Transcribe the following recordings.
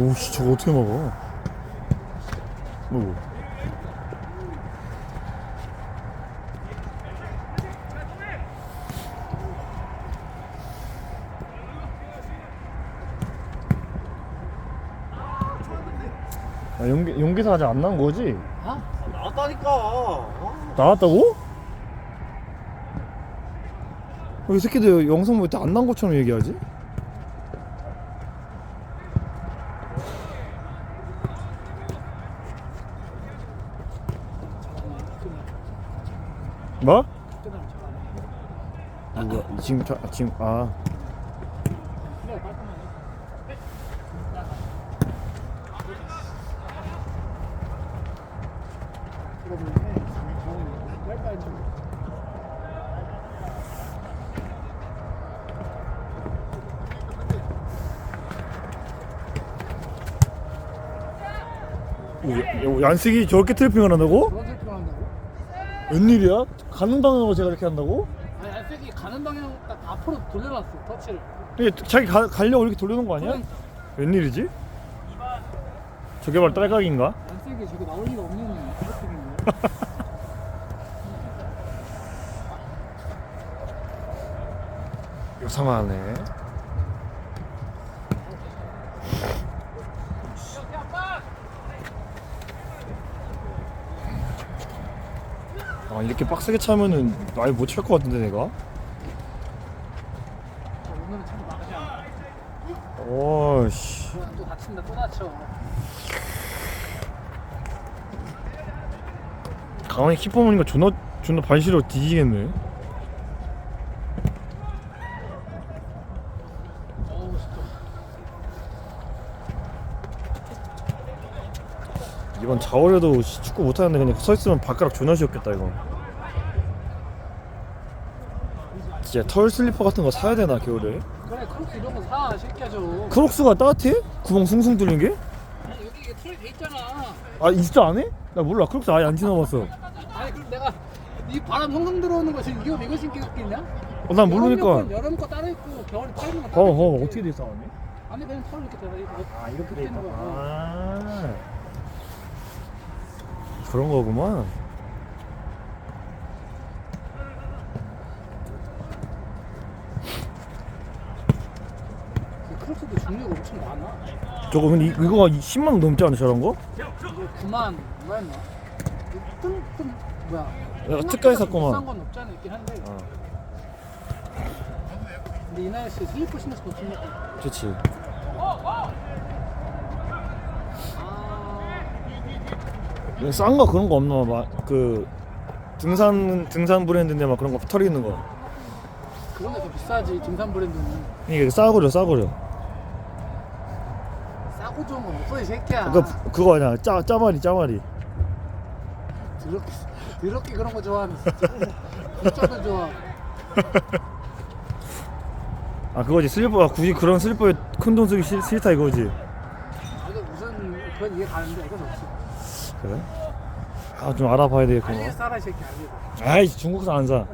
오씨 저거 어떻게 먹어? 뭐? 아, 용기 용기사 아직 안 나온 거지? 아? 나왔다니까. 어? 나왔다고? 왜 이 새끼들 영상 볼 때 안 나온 것처럼 얘기하지? 뭐? 누가 지금 저, 아, 지금 아 오, 야, 얀식이 저렇게 트래핑을 한다고? 웬일이야? 가는 방향으로 제가 이렇게 한다고? 아니 알색이 가는 방향 딱 앞으로 돌려놨어 터치를 이게 자기 가, 가려고 이렇게 돌리는 거 아니야? 웬일이지? 저게 바로 딸깍인가? 알색이 저거 나올 리가 없는 터치인데 요상하네 아 이렇게 빡세게 차면은 많이 못찰 것 같은데 내가? 오늘은 오씨. 또 다친다 또 다쳐. 강원이 키퍼 보니까 존나 존나 반시로 뒤지겠네. 어우 진짜. 이번 4월에도 축구 못하는데 그냥 서 있으면 발가락 존나 시렵겠다 이거 진짜 털 슬리퍼 같은 거 사야 되나 겨울에? 그래 크로스 이런 거 사 새끼야 저 크록스가 따뜻해? 구멍 숭숭 뚫린 게? 아니 여기 이게 털이 돼 있잖아 아 진짜 안 해? 나 몰라 크록스 아예 안 신어봤어 아니 그럼 내가 이 바람 성성 들어오는 거 지금 이거 이거 신기 있겠냐? 어, 난 모르니까 여름 거, 여름 거 따로 있고 겨울에 털 있는 거 따로 어허 있고. 어떻게 돼 있어 안에? 안에 그냥 털 이렇게 들어 있고 아 이렇게 돼 있는 거. 어. 아 그런 거구만 그 크로스도 종류가 엄청 많아. 저거 근데 이- 이거 10만 원 넘지 않아 저런 거? 이게 9만 얼마였나? 뜬뜬 뭐야? 야, 특가에 샀구만. 비싼 건 없지 않아 있긴 한데. 어 근데 이 날씨에 슬리퍼 신어서 더 좋네. 좋지 아, 싼 거 그런 거 없나 막그 등산 등산 브랜드인데 막 그런 거 털이 있는 거 그런 게 더 비싸지 등산 브랜드는. 이게 싸구려 싸구려 싸고 좋은 건 없어 이 새끼야. 그거 그거 아니야 짜 짜마리 짜마리 더럽게 더럽게 그런 거 좋아하는 진짜도 좋아. 아 그거지 슬리퍼 아, 굳이 그런 슬리퍼에 큰 돈 쓰기 싫, 싫다 이거지 나도 무슨 그건 이해 가는데 이건 없어. 그래? 아 좀 알아봐야 알리에 되겠구나 사라 이 새끼 알리. 아이 중국산 안 사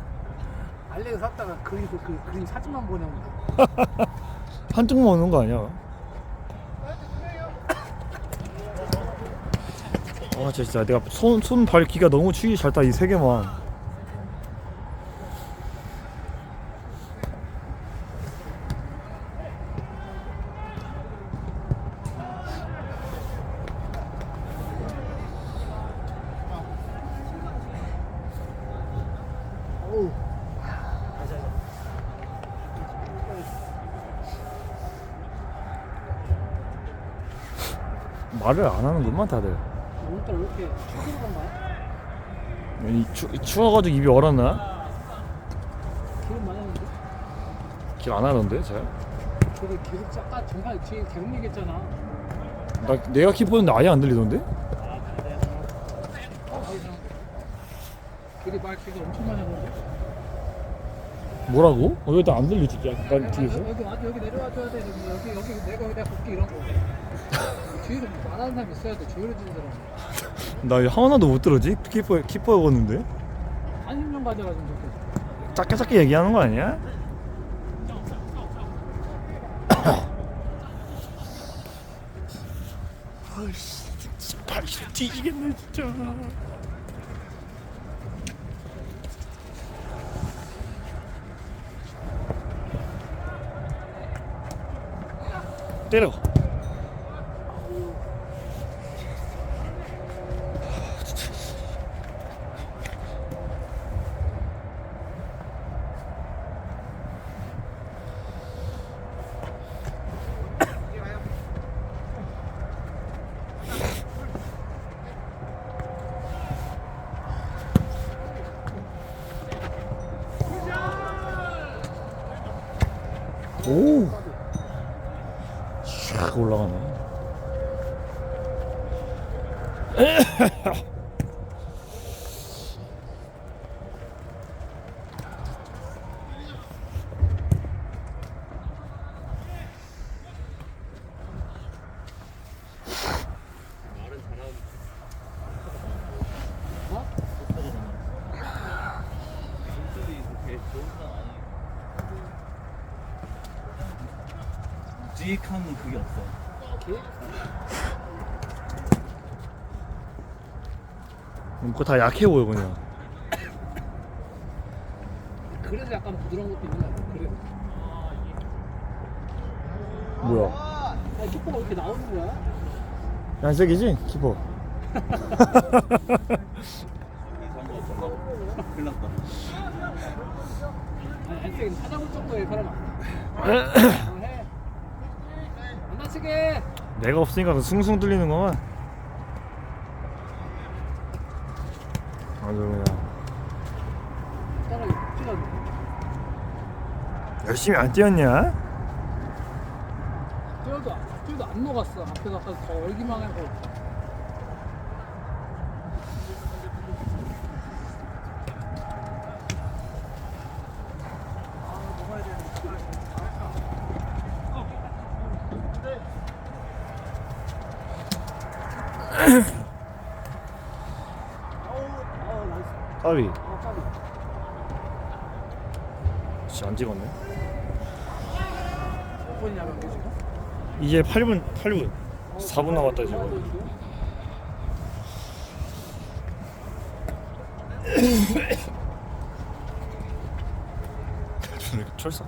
알리에 샀다가 그림 그, 그 그림 사진만 보내면 한쪽만 오는 거 아니야? 아 진짜 내가 손 손발 기가 너무 추기 잘타 이 세 개만 어우. 말을 안 하는구만 다들 오늘따라 왜 이렇게 축구를 간 거야? 이 추, 추워가지고 입이 얼었나? 기름 많이 하는데? 길 안 하던데 잘? 저기 계속 아까 정말 뒤에 계속 얘기했잖아. 나 내가 키퍼인데 아예 안 들리던데? 길이 말 계속 엄청 많이 하는데? 뭐라고? 어, 여기 안 들리지 약간 뒤에서? 여기 와도 여기 내려와 줘야 돼. 여기 여기 여기 내가 내가 볼게 이런 거. 뒤에서 말하는 사람 있어야 돼. 조율해주는 사람. 나 하나도 못 들었지? 키퍼 키퍼였는데? 한심령 가져가지고 저렇게. 작게 작게 얘기하는 거 아니야? 씨, 진짜 발이 뒤지겠네 진짜. 때려. 오. 샥 올라가네. 묵직한 그게 없어. 그거 다 약해 보여 그냥. 그래서 약간 부드러운 것도 있는 거 같아. 그래. 뭐야? 아, 키퍼가 왜 이렇게 나오는 거야? 얀색이지 키퍼. 큰일 났다. 아니, 엔색은 찾아볼 정도의 사람 아니야. 다치게. 내가 없으니까 그 숭숭 뚫리는 거만. 아주 그냥 열심히 안 뛰었냐? 뛰어도 뛰어도 안 녹았어. 앞에 가서 더 얼기만 하고. 아우 나이스. 까비. 아. 씨, 안 찍었네. 이제 8분 8분 4분 남았다 지금. 아저씨.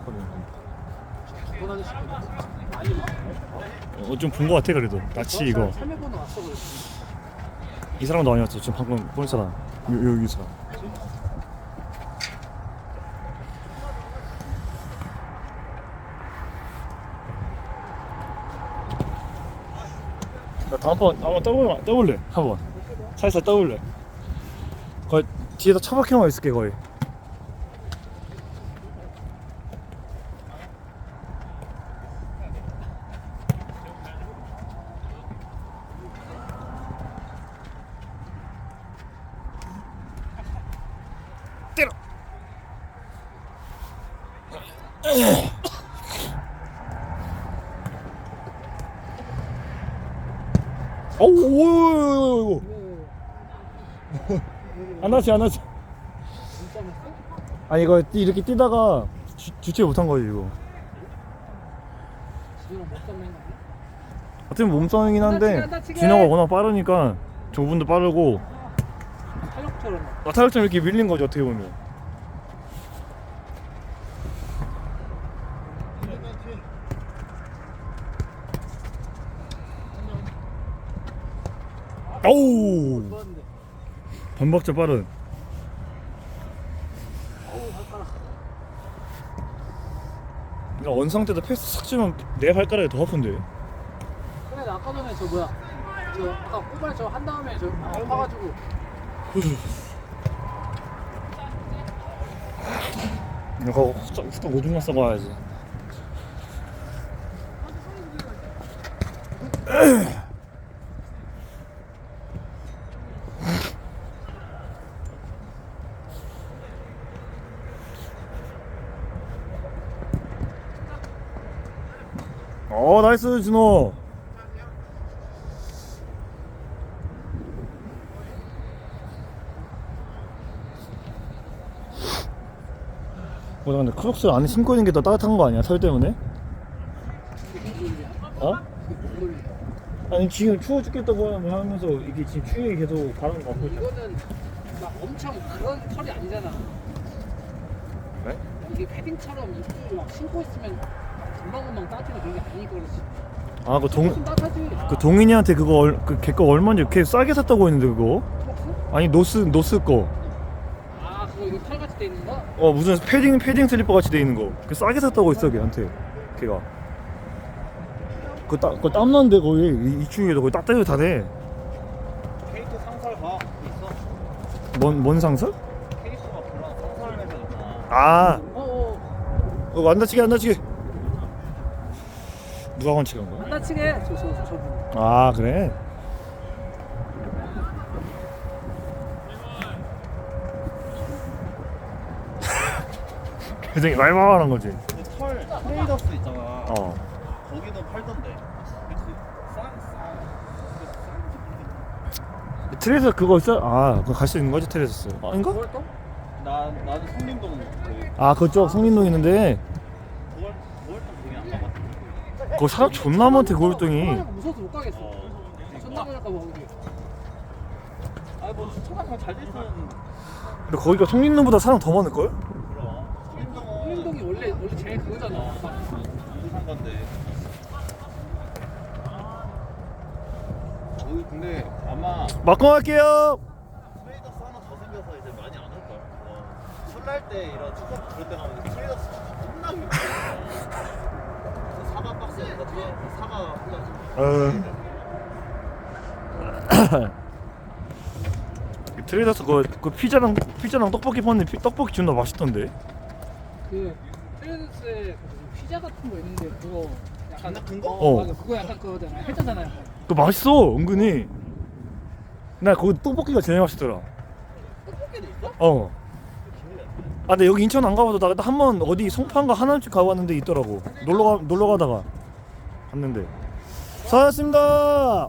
어 좀 본거 같아 그래도. 나치 이거. 300번 왔어 그랬어. 이 사람도 아니었어. 지금 방금 본 사람. 요, 여기 사람 나 다음번 한번 떠볼래 떠볼래? 한번. 살살 떠볼래? 거의 뒤에다 처박혀만 있을게 거의 오오오오오 안 나지 안 했어? 아니 이거 뛰- 이렇게 뛰다가 주, 주체 못한 거지 이거? 어떻게 보면 몸싸움이긴 한데. 진호가 워낙 빠르니까 저분도 빠르고 탄력처럼. 나타력점 이렇게 밀린 거지 어떻게 보면 좋았는데. 반박자 빠른 어우. 그러니까 원상 때도 패스 싹 주면 내 발가락이 더 아픈데 그래 나 아까 전에 저 뭐야 저 아까 꼬발 저한 다음에 저 아파가지고 이거 후딱 후딱 오줌만 싸봐야지 어 나이스 준호 어, 나 근데 크록스 안에 신고 있는 게 더 따뜻한 거 아니야? 털 때문에? 어? 아 아니 지금 추워 죽겠다고 하면- 하면서 이게 지금 추위에 계속 바람 맞고 있다. 이거는 막 엄청 그런 털이 아니잖아. 그래? 이게 패딩처럼 입고 막 신고 있으면 그게 아니고 그렇지. 아 그 동. 좀 따뜻하지. 그 동인이한테 그거 얼, 그 걔거 얼마인지 걔 싸게 샀다고 했는데 그거? 아니 노스 노스 거. 아 그거 이거 털같이 돼 있는 거? 어 무슨 패딩 패딩 슬리퍼 같이 돼 있는 거. 그 싸게 샀다고 했어 걔한테. 걔가. 그땀 그거 땀 나는데 거의 이, 이 추위에도 거의 따뜻해 다네. 케이크 상설 가 있어. 뭔뭔 상설? 케이크가 그런 상설 회사 있잖아. 어, 아, 어. 어, 안 다치게 안 다치게. 누가 건치간 거야? 안 다치게 저, 저, 저, 저분. 아 그래. 굉장히 말만한 거지. 그털 트레이더스 있잖아. 어. 거기도 팔던데. 그 싼, 싼. 트레이서 그거 있어? 아, 그거 갈 수 있는 거지 트레이서. 아닌가? 나 나는 성림동 그 아 그쪽 성림동 있는데 거기 사람 존나 많대 고울동이. 초반에 무서워서 못 가겠어. 어. 천당을 할까 봐 거기. 아뭐 초반에 잘돼 있었는 근데 거기가 성림동보다 사람 더 많을 걸? 홍림동이 원래 원래 제일 그거잖아. 막 건데. 거기 근데 아마 막공 할게요. 트레이더스 하나 더 생겨서 이제 많이 안 올 거야. 설날 때 이런 추석 그럴 때 가면 트레이더스 존나. 사과 박스 이거 다 사과 흘러지. 어. 트레이더스 그, 그 피자랑 피자랑 떡볶이 파는 피, 떡볶이 존나 맛있던데. 그 트레이더스에 그 무슨 피자 같은 거 있는데 그거 약간 장난 큰 거? 어, 어. 맞아. 그거 약간 그거잖아. 해잖아 약간. 그거 맛있어 은근히. 나 거기 떡볶이가 제일 맛있더라. 떡볶이도 있어? 어. 아 근데 여기 인천 안 가봐도 나 한 번 어디 송파인가 하남집 가봤는데 있더라고. 놀러 가 놀러 가다가 갔는데. 수고하셨습니다.